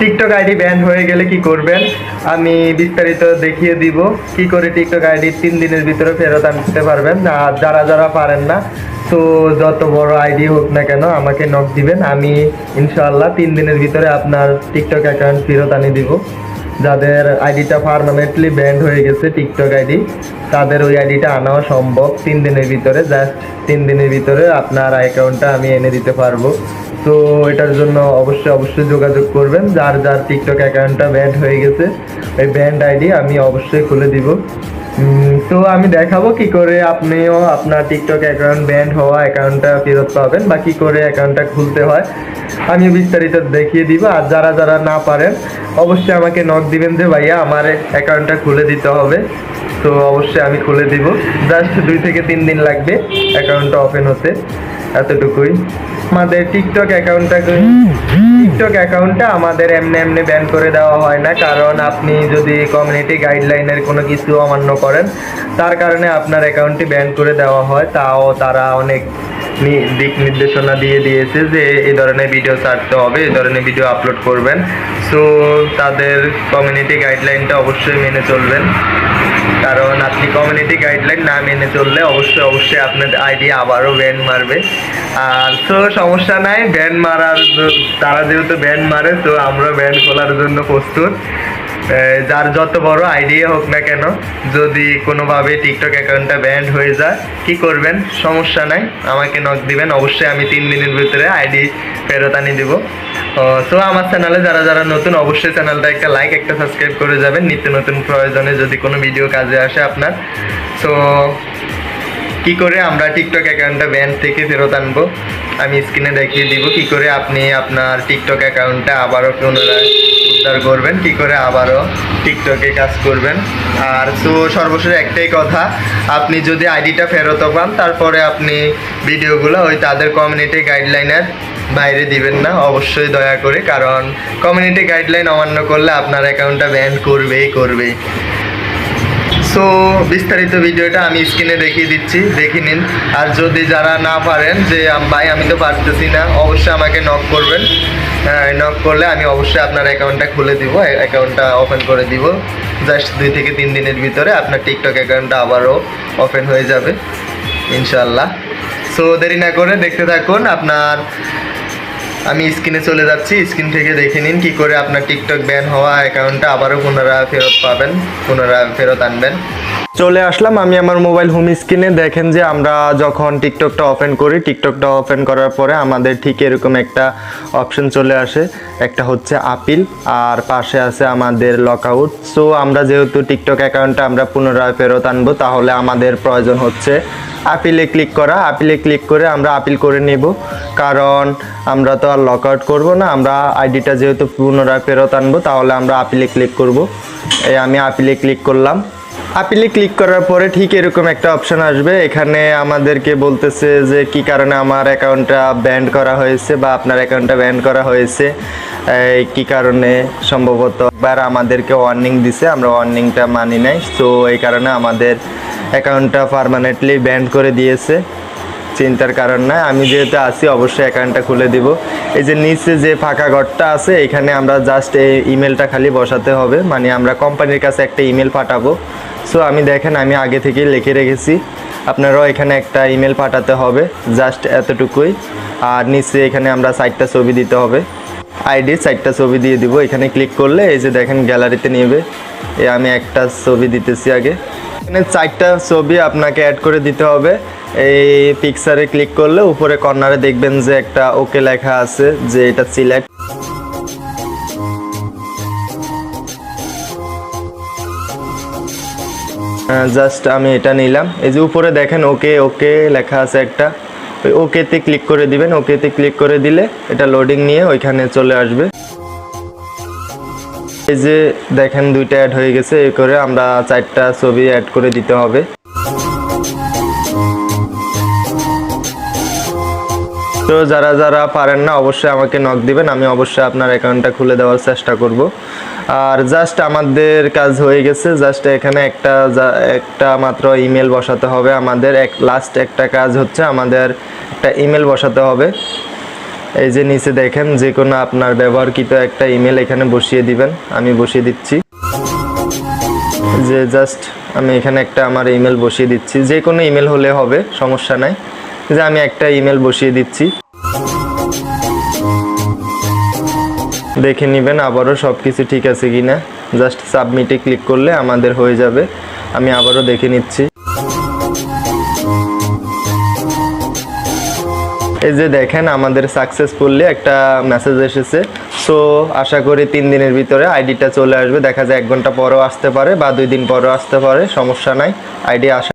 TikTok ID ban হয়ে গেলে কি করবেন? আমি বিস্তারিত দেখিয়ে দিব কি করে টিকটক আইডি তিন দিনের ভিতরে ফেরত আনতে পারবেন। আর যারা যারা পারেন না, তো যত বড় আইডি হোক না কেন, আমাকে নক দিবেন। আমি ইনশাআল্লাহ তিন দিনের ভিতরে আপনার টিকটক অ্যাকাউন্ট ফেরত আনিয়ে দিব। যাদের আইডিটা পারমানেন্টলি ব্যান্ড হয়ে গেছে টিকটক আইডি তাদের ওই আইডিটা আনাও সম্ভব। তিন দিনের ভিতরে জাস্ট তিন দিনের ভিতরে আপনার অ্যাকাউন্টটা আমি এনে দিতে পারব। তো এটার জন্য অবশ্যই অবশ্যই যোগাযোগ করবেন। যার যার টিকটক অ্যাকাউন্টটা ব্যান্ড হয়ে গেছে ওই ব্যান্ড আইডি আমি অবশ্যই খুলে দিব। তো আমি দেখাবো কি করে আপনিও আপনার টিকটক অ্যাকাউন্ট ব্যান্ড হওয়া অ্যাকাউন্টটা ফেরত পাবেন বা কী করে অ্যাকাউন্টটা খুলতে হয় আমি বিস্তারিত দেখিয়ে দিব। আর যারা যারা না পারেন, অবশ্যই আমাকে নক দিবেন যে, ভাইয়া, আমার অ্যাকাউন্টটা খুলে দিতে হবে। তো অবশ্যই আমি খুলে দিব। জাস্ট দুই থেকে তিন দিন লাগবে অ্যাকাউন্টটা ওপেন হতে, এতটুকুই। আমাদের টিকটক অ্যাকাউন্টটাকে টিকটক অ্যাকাউন্টটা আমাদের এমনি এমনি ব্যান করে দেওয়া হয় না, কারণ আপনি যদি কমিউনিটি গাইডলাইনের কোনো কিছু অমান্য করেন, তার কারণে আপনার অ্যাকাউন্টটি ব্যান করে দেওয়া হয়। তাও তারা অনেক দিক নির্দেশনা দিয়ে দিয়েছে যে এই ধরনের ভিডিও ছাড়তে হবে এই ধরনের ভিডিও আপলোড করবেন। সো তাদের কমিউনিটি গাইডলাইনটা অবশ্যই মেনে চলবেন। কারণ আপনি কমিউনিটি গাইডলাইন না মেনে চললে অবশ্যই অবশ্যই আপনার আইডি আবারও ব্যান মারবে। আর তো সমস্যা নাই ব্যান মারার তারা যেহেতু ব্যান মারে, তো আমরা ব্যান খোলার জন্য প্রস্তুত। যার যত বড় আইডিয়া হোক না কেন, যদি কোনোভাবে টিকটক অ্যাকাউন্টটা ব্যান্ড হয়ে যায়, কি করবেন? সমস্যা নাই, আমাকে নক দিবেন। অবশ্যই আমি তিন দিনের ভিতরে আইডি ফেরত আনি দিব। তো আমার চ্যানেলে যারা যারা নতুন, অবশ্যই চ্যানেলটা একটা লাইক একটা সাবস্ক্রাইব করে যাবেন। নিত্য নতুন প্রয়োজনে যদি কোনো ভিডিও কাজে আসে আপনার। তো কি করে আমরা টিকটক অ্যাকাউন্টটা ব্যান থেকে ফেরত আনব? আমি স্ক্রিনে দেখিয়ে দিব, কি করে আপনি আপনার টিকটক অ্যাকাউন্টটা আবারও পুনরায় উদ্ধার করবেন, কি করে আবারও টিকটকে কাজ করবেন। আর তো সর্বশেষ একটাই কথা, আপনি যদি আইডিটা ফেরত পান, তারপরে আপনি ভিডিওগুলো ওই তাদের কমিউনিটি গাইডলাইনের বাইরে দিবেন না, অবশ্যই দয়া করে, কারণ কমিউনিটি গাইডলাইন অমান্য করলে আপনার অ্যাকাউন্টটা ব্যান করবেই করবেই। সো বিস্তারিত ভিডিওটা আমি স্ক্রিনে দেখিয়ে দিচ্ছি, দেখে নিন। আর যদি যারা না পারেন, যে ভাই, আমি তো পারতেছি না, অবশ্যই আমাকে নক করবেন। নক করলে আমি অবশ্যই আপনার অ্যাকাউন্টটা খুলে দিব অ্যাকাউন্টটা ওপেন করে দিব। জাস্ট দুই থেকে তিন দিনের ভিতরে আপনার টিকটক অ্যাকাউন্টটা আবারও ওপেন হয়ে যাবে ইনশাল্লাহ সো দেরি না করে দেখতে থাকুন, আপনার আমি স্ক্রিনে চলে যাচ্ছি, স্ক্রিন থেকে দেখে নিন কি করে আপনার টিকটক ব্যান হওয়া অ্যাকাউন্টটা আবারও পুনরায় ফেরত পাবেন, পুনরায় ফেরত আনবেন। চলে আসলাম, আমি আমার মোবাইল হোম স্ক্রিনে দেখেন যে আমরা যখন টিকটকটা ওপেন করি টিকটকটা ওপেন করার পরে আমাদের ঠিক এরকম একটা অপশন চলে আসে। একটা হচ্ছে আপিল আর পাশে আছে আমাদের লক আউট সো আমরা যেহেতু টিকটক অ্যাকাউন্টটা আমরা পুনরায় ফেরত আনব, তাহলে আমাদের প্রয়োজন হচ্ছে আপিলে ক্লিক করা। আপিলে ক্লিক করে আমরা আপিল করে নেব। কারণ আমরা তো আর লক আউট করব না, আমরা আইডিটা যেহেতু পুনরায় ফেরত আনব, তাহলে আমরা আপিলে ক্লিক করব। এই আমি আপিলে ক্লিক করলাম। আপিলে ক্লিক করার পরে ঠিক এরকম একটা অপশন আসবে। এখানে আমাদেরকে বলতেছে যে, কি কারণে আমার অ্যাকাউন্টটা ব্যান্ড করা হয়েছে বা আপনার অ্যাকাউন্টটা ব্যান্ড করা হয়েছে? কি কারণে সম্ভবত? একবার আমাদেরকে ওয়ার্নিং দিছে, আমরা ওয়ার্নিংটা মানি নাই। তো এই কারণে আমাদের অ্যাকাউন্টটা পারমানেন্টলি ব্যান্ড করে দিয়েছে। চিন্তার কারণ নয় আমি যেহেতু আছি, অবশ্যই অ্যাকাউন্টটা খুলে দিব। এই যে নিচে যে ফাঁকা ঘরটা আছে, এখানে আমরা জাস্ট এই ইমেলটা খালি বসাতে হবে। মানে আমরা কোম্পানির কাছে একটা ইমেল পাঠাবো। সো আমি দেখেন, আমি আগে থেকেই লিখে রেখেছি। আপনারাও এখানে একটা ইমেল পাঠাতে হবে জাস্ট এতটুকুই। আর নিচে এখানে আমরা সাইটটা ছবি দিতে হবে। আইডি সাইটটা ছবি দিয়ে দিব। এখানে ক্লিক করলে এই যে দেখেন গ্যালারিতে নেবে। এই আমি একটা ছবি দিতেছি আগে। এখানে চারটা ছবি আপনাকে অ্যাড করে দিতে হবে। এই পিকচারে ক্লিক করলে উপরে কর্নারে দেখবেন যে একটা ওকে লেখা আছে, যে এটা সিলেক্ট জাস্ট আমি এটা নিলাম। এই যে উপরে দেখেন ওকে ওকে লেখা আছে একটা। ওই ওকেতে ক্লিক করে দিবেন। ওকেতে ক্লিক করে দিলে এটা লোডিং নিয়ে ওইখানে চলে আসবে। এই যে দেখেন দুইটা অ্যাড হয়ে গেছে। এ করে আমরা চারটা ছবি অ্যাড করে দিতে হবে। তো যারা যারা পারেন না, অবশ্যই আমাকে নক দিবেন। আমি অবশ্যই আপনার অ্যাকাউন্টটা খুলে দেওয়ার চেষ্টা করব। আর জাস্ট আমাদের কাজ হয়ে গেছে। জাস্ট এখানে একটা একটা মাত্র ইমেল বসাতে হবে আমাদের। এক লাস্ট একটা কাজ হচ্ছে আমাদের একটা ইমেল বসাতে হবে। এই যে নিচে দেখেন, যে কোনো আপনার ব্যবহারকৃত একটা ইমেল এখানে বসিয়ে দিবেন। আমি বসিয়ে দিচ্ছি। যে জাস্ট আমি এখানে একটা আমার ইমেল বসিয়ে দিচ্ছি। যে কোনো ইমেল হলে হবে, সমস্যা নাই। যে আমি একটা ইমেল বসিয়ে দিচ্ছি। দেখে নেবেন, আবারও সব কিছু ঠিক আছে কি না জাস্ট সাবমিটে ক্লিক করলে আমাদের হয়ে যাবে। আমি আবারও দেখে নিচ্ছি। এই যে দেখেন, আমাদের সাকসেসফুলি একটা মেসেজ এসেছে। সো আশা করি তিন দিনের ভিতরে আইডিটা চলে আসবে। দেখা যায় এক ঘণ্টা পরেও আসতে পারে বা দুই দিন পরও আসতে পারে। সমস্যা নাই। আইডি আসা